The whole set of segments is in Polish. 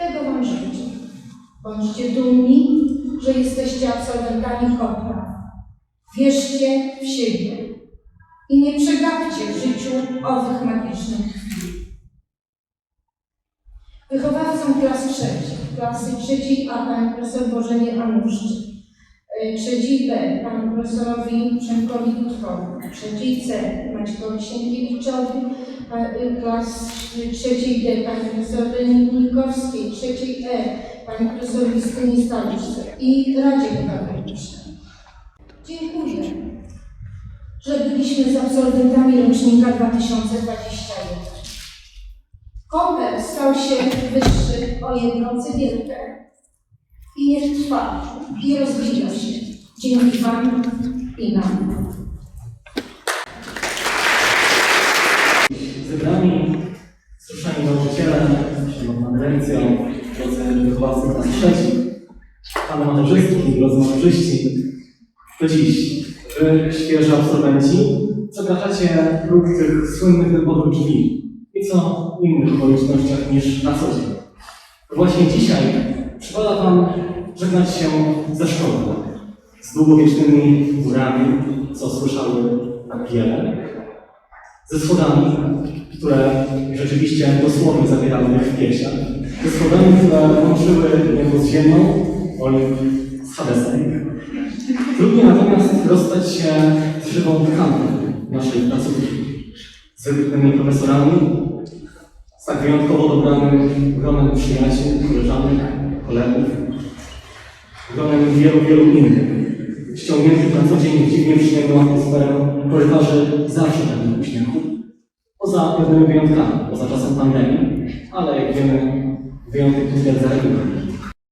Tego Wam życzę. Bądźcie dumni, że jesteście absolwentami KOPRA. Wierzcie w siebie i nie przegapcie w życiu owych magicznych chwil. Wychowawcą klas trzecich, klasy trzeciej A pani profesor Bożenie Anuszczyk, y, trzeciej B panu profesorowi Przemkowi Kutkowi, trzeciej C Maćkowi Sienkiewiczowi, y, klas trzeciej D pani profesor Reni Kulikowskiej, trzeciej E pani profesor Justynie Staliczce i Radzie Pedagogicznej. Dziękuję, że byliśmy z absolwentami rocznika 2021. Koper stał się wyższy o jedną cegiełkę i niech trwa i rozwija się dzięki Wam i nam. Szanowna dyrekcja, drodzy wychowawcy klas trzecich, panie maturzystki, drodzy maturzyści, to dziś? Wy, świeży absolwenci, przekraczacie próg tych słynnych dębowych drzwi. I co innych okolicznościach niż na co dzień. Właśnie dzisiaj przypada wam żegnać się ze szkoły, z długowiecznymi górami, co słyszały tak wiele, ze schodami, które rzeczywiście dosłownie zawierały mnie w piersiach, ze schodami, które łączyły niebo z ziemią, Olimp z Hadesem. Trudno natomiast rozstać się z żywą tkaną naszej placówki, z wybitnymi profesorami, z tak wyjątkowo dobranym gronem przyjaciół, koleżanek, kolegów, gronem wielu, wielu innych, ściągniętych na co dzień w dziwnie przyjemną atmosferę korytarzy zawsze będą uśmiechu. Poza pewnymi wyjątkami, poza czasem pandemii, ale jak wiemy, wyjątek potwierdza regułę.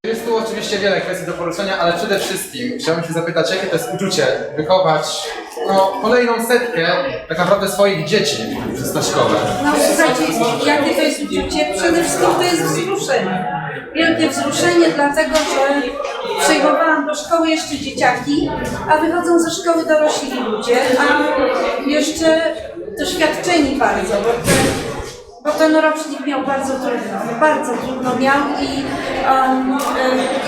Jest tu oczywiście wiele kwestii do poruszenia, ale przede wszystkim chciałbym się zapytać, jakie to jest uczucie wychować no, kolejną setkę tak naprawdę swoich dzieci przez tę szkołę? No słuchajcie, jakie to jest uczucie? Przede wszystkim to jest wzruszenie. Wielkie wzruszenie, dlatego że przyjmowałam do szkoły jeszcze dzieciaki, a wychodzą ze szkoły dorośli ludzie, a jeszcze doświadczeni bardzo, bo ten, bo ten rocznik miał bardzo trudno, bardzo trudno miał i, um,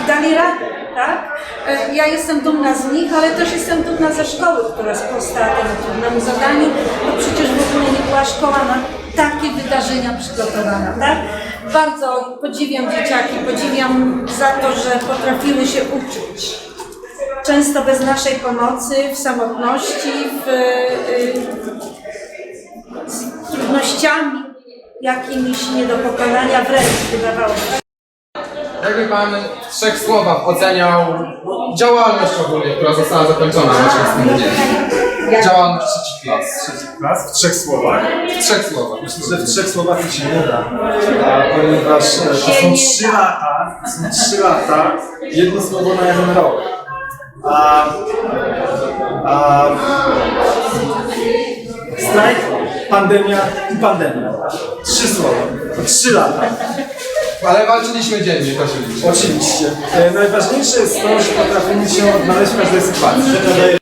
i dali radę, tak? E, Ja jestem dumna z nich, ale też jestem dumna ze szkoły, która sprostała temu trudnemu zadaniu, bo przecież w ogóle nie była szkoła na takie wydarzenia przygotowana, tak? Bardzo podziwiam dzieciaki, podziwiam za to, że potrafiły się uczyć. Często bez naszej pomocy, w samotności, w, y, z trudnościami jakimiś nie do pokonania wręcz wydawało się. Jakby Pan w trzech słowach oceniał działalność ogólnie, która została zakończona z tym dniem? Działalność trzecich klas. Klas w trzech słowach. W trzech słowach. Myślę, że w trzech słowach to się nie da, a, ponieważ e, to są trzy lata, to są trzy lata, jedno słowo na jeden rok. A, a, strajk, pandemia i pandemia. Trzy słowa, to trzy lata. Ale walczyliśmy dziennie, to się liczy. Oczywiście. E, najważniejsze jest to, że potrafimy się odnaleźć w każdej sytuacji.